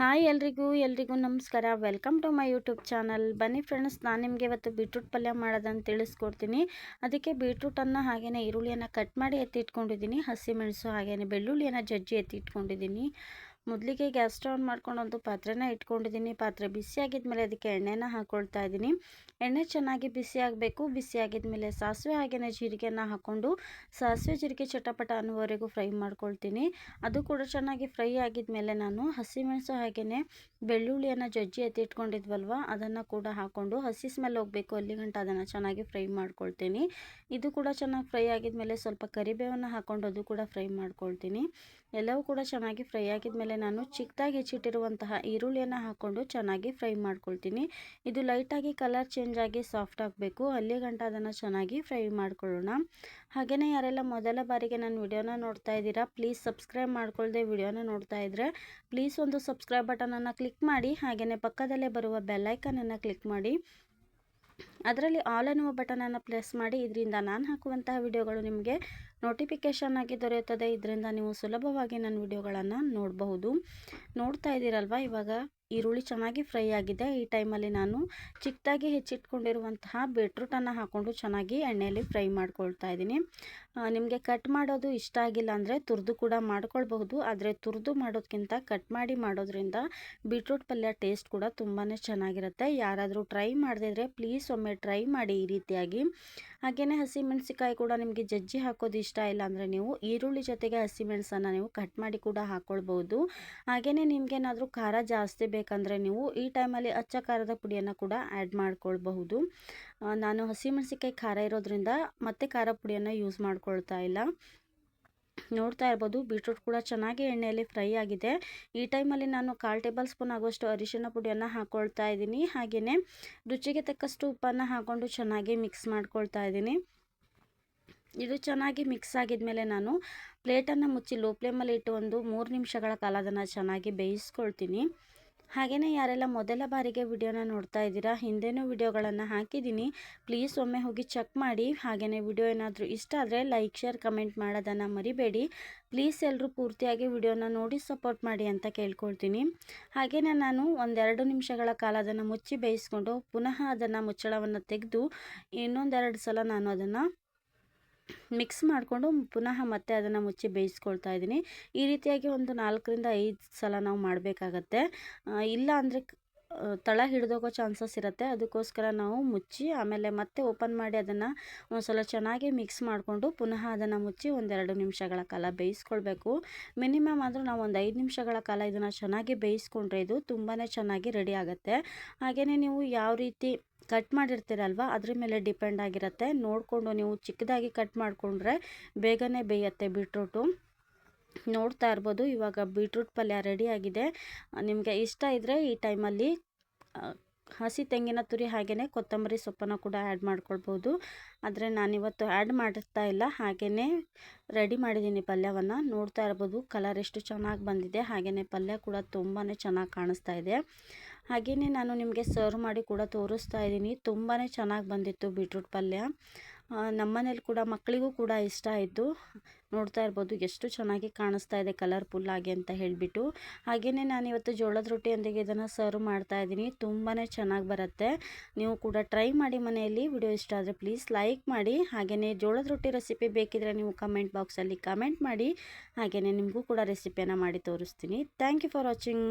Hi ಎಲ್ರಿಗೂ ಎಲ್ರಿಗೂ ನಮಸ್ಕಾರ. Welcome to my YouTube channel ಬನ್ನಿ ಫ್ರೆಂಡ್ಸ್ ನಾನು ನಿಮಗೆ ಇವತ್ತು ಬೀಟ್ರೂಟ್ ಪಲ್ಯ ಮಾಡೋದಂತ ತಿಳಿಸ್ಕೊಡ್ತೀನಿ. ಅದಕ್ಕೆ ಬೀಟ್ರೂಟನ್ನು ಹಾಗೆಯೇ ಈರುಳ್ಳಿಯನ್ನು ಕಟ್ ಮಾಡಿ ಎತ್ತಿಟ್ಕೊಂಡಿದ್ದೀನಿ. ಹಸಿಮೆಣಸು ಹಾಗೆಯೇ ಬೆಳ್ಳುಳ್ಳಿಯನ್ನು ಜಜ್ಜಿ ಎತ್ತಿಟ್ಕೊಂಡಿದ್ದೀನಿ. ಮೊದಲಿಗೆ ಗ್ಯಾಸ್ ಸ್ಟವ್ ಆನ್ ಮಾಡ್ಕೊಂಡು ಒಂದು ಪಾತ್ರೆನ ಇಟ್ಕೊಂಡಿದ್ದೀನಿ. ಪಾತ್ರೆ ಬಿಸಿ ಆಗಿದ್ಮೇಲೆ ಅದಕ್ಕೆ ಎಣ್ಣೆನ ಹಾಕ್ಕೊಳ್ತಾ ಇದ್ದೀನಿ. ಎಣ್ಣೆ ಚೆನ್ನಾಗಿ ಬಿಸಿ ಆಗಬೇಕು. ಬಿಸಿ ಆಗಿದ್ಮೇಲೆ ಸಾಸಿವೆ ಹಾಗೆಯೇ ಜೀರಿಗೆನ ಹಾಕ್ಕೊಂಡು ಸಾಸಿವೆ ಜೀರಿಗೆ ಚಟಪಟ ಅನ್ನುವರೆಗೂ ಫ್ರೈ ಮಾಡ್ಕೊಳ್ತೀನಿ. ಅದು ಕೂಡ ಚೆನ್ನಾಗಿ ಫ್ರೈ ಆಗಿದ್ಮೇಲೆ ನಾನು ಹಸಿಮೆಣಸು ಹಾಗೆಯೇ ಬೆಳ್ಳುಳ್ಳಿಯನ್ನು ಜಜ್ಜಿ ಎತ್ತಿಟ್ಕೊಂಡಿದ್ವಲ್ವ ಅದನ್ನು ಕೂಡ ಹಾಕ್ಕೊಂಡು ಹಸಿ ಸ್ಮೆಲ್ ಹೋಗಬೇಕು. ಅಲ್ಲಿ ಗಂಟ ಅದನ್ನು ಚೆನ್ನಾಗಿ ಫ್ರೈ ಮಾಡ್ಕೊಳ್ತೀನಿ. ಇದು ಕೂಡ ಚೆನ್ನಾಗಿ ಫ್ರೈ ಆಗಿದ್ಮೇಲೆ ಸ್ವಲ್ಪ ಕರಿಬೇವನ್ನು ಹಾಕ್ಕೊಂಡು ಅದು ಕೂಡ ಫ್ರೈ ಮಾಡ್ಕೊಳ್ತೀನಿ. ಎಲ್ಲವೂ ಕೂಡ ಚೆನ್ನಾಗಿ ಫ್ರೈ ಆಗಿದ್ಮೇಲೆ ನಾನು ಚಿಕ್ಕದಾಗಿ ಹೆಚ್ಚಿಟ್ಟಿರುವಂತಹ ಈರುಳ್ಳಿಯನ್ನು ಹಾಕ್ಕೊಂಡು ಚೆನ್ನಾಗಿ ಫ್ರೈ ಮಾಡ್ಕೊಳ್ತೀನಿ. ಇದು ಲೈಟಾಗಿ ಕಲರ್ ಚೇಂಜ್ ಆಗಿ ಸಾಫ್ಟ್ ಆಗಬೇಕು. ಅಲ್ಲಿ ಗಂಟ ಅದನ್ನು ಚೆನ್ನಾಗಿ ಫ್ರೈ ಮಾಡ್ಕೊಳ್ಳೋಣ. ಹಾಗೆಯೇ ಯಾರೆಲ್ಲ ಮೊದಲ ಬಾರಿಗೆ ನನ್ನ ವಿಡಿಯೋನ ನೋಡ್ತಾ ಇದ್ದೀರಾ, ಪ್ಲೀಸ್ ಸಬ್ಸ್ಕ್ರೈಬ್ ಮಾಡ್ಕೊಳ್ಳದೆ ವಿಡಿಯೋನ ನೋಡ್ತಾ ಇದ್ದರೆ ಪ್ಲೀಸ್ ಒಂದು ಸಬ್ಸ್ಕ್ರೈಬ್ ಬಟನನ್ನು ಕ್ಲಿಕ್ ಮಾಡಿ ಹಾಗೆಯೇ ಪಕ್ಕದಲ್ಲೇ ಬರುವ ಬೆಲ್ಲೈಕನನ್ನು ಕ್ಲಿಕ್ ಮಾಡಿ. ಅದರಲ್ಲಿ ಆಲ್ ಅನ್ನುವ ಬಟನನ್ನು ಪ್ರೆಸ್ ಮಾಡಿ, ಇದರಿಂದ ನಾನು ಹಾಕುವಂತಹ ವಿಡಿಯೋಗಳು ನಿಮಗೆ ನೋಟಿಫಿಕೇಷನ್ ಆಗಿ ದೊರೆಯುತ್ತದೆ. ಇದರಿಂದ ನೀವು ಸುಲಭವಾಗಿ ನನ್ನ ವಿಡಿಯೋಗಳನ್ನು ನೋಡಬಹುದು. ನೋಡ್ತಾ ಇದ್ದೀರಲ್ವ? ಇವಾಗ ಈರುಳ್ಳಿ ಚೆನ್ನಾಗಿ ಫ್ರೈ ಆಗಿದೆ. ಈ ಟೈಮಲ್ಲಿ ನಾನು ಚಿಕ್ಕದಾಗಿ ಹೆಚ್ಚಿಟ್ಕೊಂಡಿರುವಂತಹ ಬೀಟ್ರೂಟನ್ನು ಹಾಕ್ಕೊಂಡು ಚೆನ್ನಾಗಿ ಎಣ್ಣೆಯಲ್ಲಿ ಫ್ರೈ ಮಾಡ್ಕೊಳ್ತಾ ಇದ್ದೀನಿ. ನಿಮಗೆ ಕಟ್ ಮಾಡೋದು ಇಷ್ಟ ಆಗಿಲ್ಲ ಅಂದರೆ ತುರಿದು ಕೂಡ ಮಾಡ್ಕೊಳ್ಬಹುದು. ಆದರೆ ತುರಿದು ಮಾಡೋದಕ್ಕಿಂತ ಕಟ್ ಮಾಡಿ ಮಾಡೋದ್ರಿಂದ ಬೀಟ್ರೂಟ್ ಪಲ್ಯ ಟೇಸ್ಟ್ ಕೂಡ ತುಂಬಾ ಚೆನ್ನಾಗಿರುತ್ತೆ. ಯಾರಾದರೂ ಟ್ರೈ ಮಾಡದಿದ್ರೆ ಪ್ಲೀಸ್ ಒಮ್ಮೆ ಟ್ರೈ ಮಾಡಿ ಈ ರೀತಿಯಾಗಿ. ಹಾಗೆಯೇ ಹಸಿಮೆಣಸಿಕಾಯಿ ಕೂಡ ನಿಮಗೆ ಜಜ್ಜಿ ಹಾಕೋದು ಇಷ್ಟ ಇಲ್ಲ ಅಂದರೆ ನೀವು ಈರುಳ್ಳಿ ಜೊತೆಗೆ ಹಸಿಮೆಣಸನ್ನು ನೀವು ಕಟ್ ಮಾಡಿ ಕೂಡ ಹಾಕ್ಕೊಳ್ಬೋದು ಹಾಗೆಯೇ ನಿಮಗೇನಾದರೂ ಖಾರ ಜಾಸ್ತಿ ಬೇಕಂದರೆ ನೀವು ಈ ಟೈಮಲ್ಲಿ ಅಚ್ಚ ಖಾರದ ಪುಡಿಯನ್ನು ಕೂಡ ಆ್ಯಡ್ ಮಾಡ್ಕೊಳ್ಬಹುದು. ನಾನು ಹಸಿಮೆಣಸಿಕಾಯಿ ಖಾರ ಇರೋದ್ರಿಂದ ಮತ್ತೆ ಖಾರ ಪುಡಿಯನ್ನು ಯೂಸ್ ಮಾಡ್ಕೊಳ್ತಾ ಇಲ್ಲ. ನೋಡ್ತಾ ಇರ್ಬೋದು. ಬೀಟ್ರೂಟ್ ಕೂಡ ಚೆನ್ನಾಗಿ ಎಣ್ಣೆಯಲ್ಲಿ ಫ್ರೈ ಆಗಿದೆ. ಈ ಟೈಮಲ್ಲಿ ನಾನು ಕಾಲು ಟೇಬಲ್ ಸ್ಪೂನ್ ಆಗುವಷ್ಟು ಅರಿಶಿನ ಪುಡಿಯನ್ನು ಹಾಕ್ಕೊಳ್ತಾ ಇದ್ದೀನಿ. ಹಾಗೆಯೇ ರುಚಿಗೆ ತಕ್ಕಷ್ಟು ಉಪ್ಪನ್ನು ಹಾಕ್ಕೊಂಡು ಚೆನ್ನಾಗಿ ಮಿಕ್ಸ್ ಮಾಡ್ಕೊಳ್ತಾ ಇದ್ದೀನಿ. ಇದು ಚೆನ್ನಾಗಿ ಮಿಕ್ಸ್ ಆಗಿದ್ಮೇಲೆ ನಾನು ಪ್ಲೇಟನ್ನು ಮುಚ್ಚಿ ಲೋ ಫ್ಲೇಮಲ್ಲಿ ಇಟ್ಟು ಒಂದು ಮೂರು ನಿಮಿಷಗಳ ಕಾಲ ಅದನ್ನು ಚೆನ್ನಾಗಿ ಬೇಯಿಸ್ಕೊಳ್ತೀನಿ. ಹಾಗೆಯೇ ಯಾರೆಲ್ಲ ಮೊದಲ ಬಾರಿಗೆ ವಿಡಿಯೋನ ನೋಡ್ತಾ ಇದ್ದೀರಾ, ಹಿಂದೆನೂ ವಿಡಿಯೋಗಳನ್ನು ಹಾಕಿದ್ದೀನಿ. ಪ್ಲೀಸ್ ಒಮ್ಮೆ ಹೋಗಿ ಚೆಕ್ ಮಾಡಿ. ಹಾಗೆಯೇ ವಿಡಿಯೋ ಏನಾದರೂ ಇಷ್ಟ ಆದರೆ ಲೈಕ್, ಶೇರ್, ಕಮೆಂಟ್ ಮಾಡೋದನ್ನು ಮರಿಬೇಡಿ. ಪ್ಲೀಸ್ ಎಲ್ಲರೂ ಪೂರ್ತಿಯಾಗಿ ವಿಡಿಯೋನ ನೋಡಿ ಸಪೋರ್ಟ್ ಮಾಡಿ ಅಂತ ಕೇಳ್ಕೊಳ್ತೀನಿ. ಹಾಗೆಯೇ ನಾನು ಒಂದೆರಡು ನಿಮಿಷಗಳ ಕಾಲ ಅದನ್ನು ಮುಚ್ಚಿ ಬೇಯಿಸ್ಕೊಂಡು ಪುನಃ ಅದನ್ನು ಮುಚ್ಚಳವನ್ನು ತೆಗೆದು ಇನ್ನೊಂದೆರಡು ಸಲ ನಾನು ಅದನ್ನು ಮಿಕ್ಸ್ ಮಾಡಿಕೊಂಡು ಪುನಃ ಮತ್ತೆ ಅದನ್ನು ಮುಚ್ಚಿ ಬೇಯಿಸ್ಕೊಳ್ತಾ ಇದ್ದೀನಿ. ಈ ರೀತಿಯಾಗಿ ಒಂದು ನಾಲ್ಕರಿಂದ ಐದು ಸಲ ನಾವು ಮಾಡಬೇಕಾಗತ್ತೆ. ಇಲ್ಲ ಅಂದರೆ ತಳ ಹಿಡಿದೋಗೋ ಚಾನ್ಸಸ್ ಇರುತ್ತೆ. ಅದಕ್ಕೋಸ್ಕರ ನಾವು ಮುಚ್ಚಿ, ಆಮೇಲೆ ಮತ್ತೆ ಓಪನ್ ಮಾಡಿ ಅದನ್ನು ಒಂದು ಸಲ ಚೆನ್ನಾಗಿ ಮಿಕ್ಸ್ ಮಾಡಿಕೊಂಡು ಪುನಃ ಅದನ್ನು ಮುಚ್ಚಿ ಒಂದೆರಡು ನಿಮಿಷಗಳ ಕಾಲ ಬೇಯಿಸ್ಕೊಳ್ಬೇಕು. ಮಿನಿಮಮ್ ಆದರೂ ನಾವು ಒಂದು ಐದು ನಿಮಿಷಗಳ ಕಾಲ ಇದನ್ನು ಚೆನ್ನಾಗಿ ಬೇಯಿಸ್ಕೊಂಡ್ರೆ ಇದು ತುಂಬಾ ಚೆನ್ನಾಗಿ ರೆಡಿ ಆಗುತ್ತೆ. ಹಾಗೆಯೇ ನೀವು ಯಾವ ರೀತಿ ಕಟ್ ಮಾಡಿರ್ತೀರಲ್ವ, ಅದ್ರ ಮೇಲೆ ಡಿಪೆಂಡ್ ಆಗಿರುತ್ತೆ. ನೋಡಿಕೊಂಡು ನೀವು ಚಿಕ್ಕದಾಗಿ ಕಟ್ ಮಾಡಿಕೊಂಡ್ರೆ ಬೇಗನೆ ಬೇಯುತ್ತೆ ಬೀಟ್ರೂಟು ನೋಡ್ತಾ ಇರ್ಬೋದು, ಇವಾಗ ಬೀಟ್ರೂಟ್ ಪಲ್ಯ ರೆಡಿಯಾಗಿದೆ ನಿಮಗೆ ಇಷ್ಟ ಇದ್ದರೆ ಈ ಟೈಮಲ್ಲಿ ಹಸಿ ತೆಂಗಿನ ತುರಿ ಹಾಗೆಯೇ ಕೊತ್ತಂಬರಿ ಸೊಪ್ಪನ್ನು ಕೂಡ ಆ್ಯಡ್ ಮಾಡ್ಕೊಳ್ಬೋದು. ಆದರೆ ನಾನಿವತ್ತು ಆ್ಯಡ್ ಮಾಡ್ತಾ ಇಲ್ಲ. ಹಾಗೆಯೇ ರೆಡಿ ಮಾಡಿದ್ದೀನಿ ಪಲ್ಯವನ್ನು. ನೋಡ್ತಾ ಇರ್ಬೋದು ಕಲರ್ ಎಷ್ಟು ಚೆನ್ನಾಗಿ ಬಂದಿದೆ. ಹಾಗೆಯೇ ಪಲ್ಯ ಕೂಡ ತುಂಬಾ ಚೆನ್ನಾಗಿ ಕಾಣಿಸ್ತಾ ಇದೆ. ಹಾಗೆಯೇ ನಾನು ನಿಮಗೆ ಸರ್ವ್ ಮಾಡಿ ಕೂಡ ತೋರಿಸ್ತಾ ಇದ್ದೀನಿ ತುಂಬಾ ಚೆನ್ನಾಗಿ ಬಂದಿತ್ತು ಬೀಟ್ರೂಟ್ ಪಲ್ಯ. ನಮ್ಮನೇಲಿ ಕೂಡ ಮಕ್ಕಳಿಗೂ ಕೂಡ ಇಷ್ಟ ಆಯಿತು. ನೋಡ್ತಾ ಇರ್ಬೋದು ಎಷ್ಟು ಚೆನ್ನಾಗಿ ಕಾಣಿಸ್ತಾ ಇದೆ ಕಲರ್ಫುಲ್ ಆಗಿ ಅಂತ ಹೇಳಿಬಿಟ್ಟು. ಹಾಗೆಯೇ ನಾನಿವತ್ತು ಜೋಳದ ರೊಟ್ಟಿಯೊಂದಿಗೆ ಇದನ್ನು ಸರ್ವ್ ಮಾಡ್ತಾ ಇದ್ದೀನಿ. ತುಂಬಾ ಚೆನ್ನಾಗಿ ಬರುತ್ತೆ. ನೀವು ಕೂಡ ಟ್ರೈ ಮಾಡಿ ಮನೆಯಲ್ಲಿ. ವಿಡಿಯೋ ಇಷ್ಟ ಆದರೆ ಪ್ಲೀಸ್ ಲೈಕ್ ಮಾಡಿ. ಹಾಗೆಯೇ ಜೋಳದ ರೊಟ್ಟಿ ರೆಸಿಪಿ ಬೇಕಿದ್ರೆ ನೀವು ಕಮೆಂಟ್ ಬಾಕ್ಸಲ್ಲಿ ಕಮೆಂಟ್ ಮಾಡಿ. ಹಾಗೆಯೇ ನಿಮಗೂ ಕೂಡ ರೆಸಿಪಿಯನ್ನು ಮಾಡಿ ತೋರಿಸ್ತೀನಿ. Thank you for watching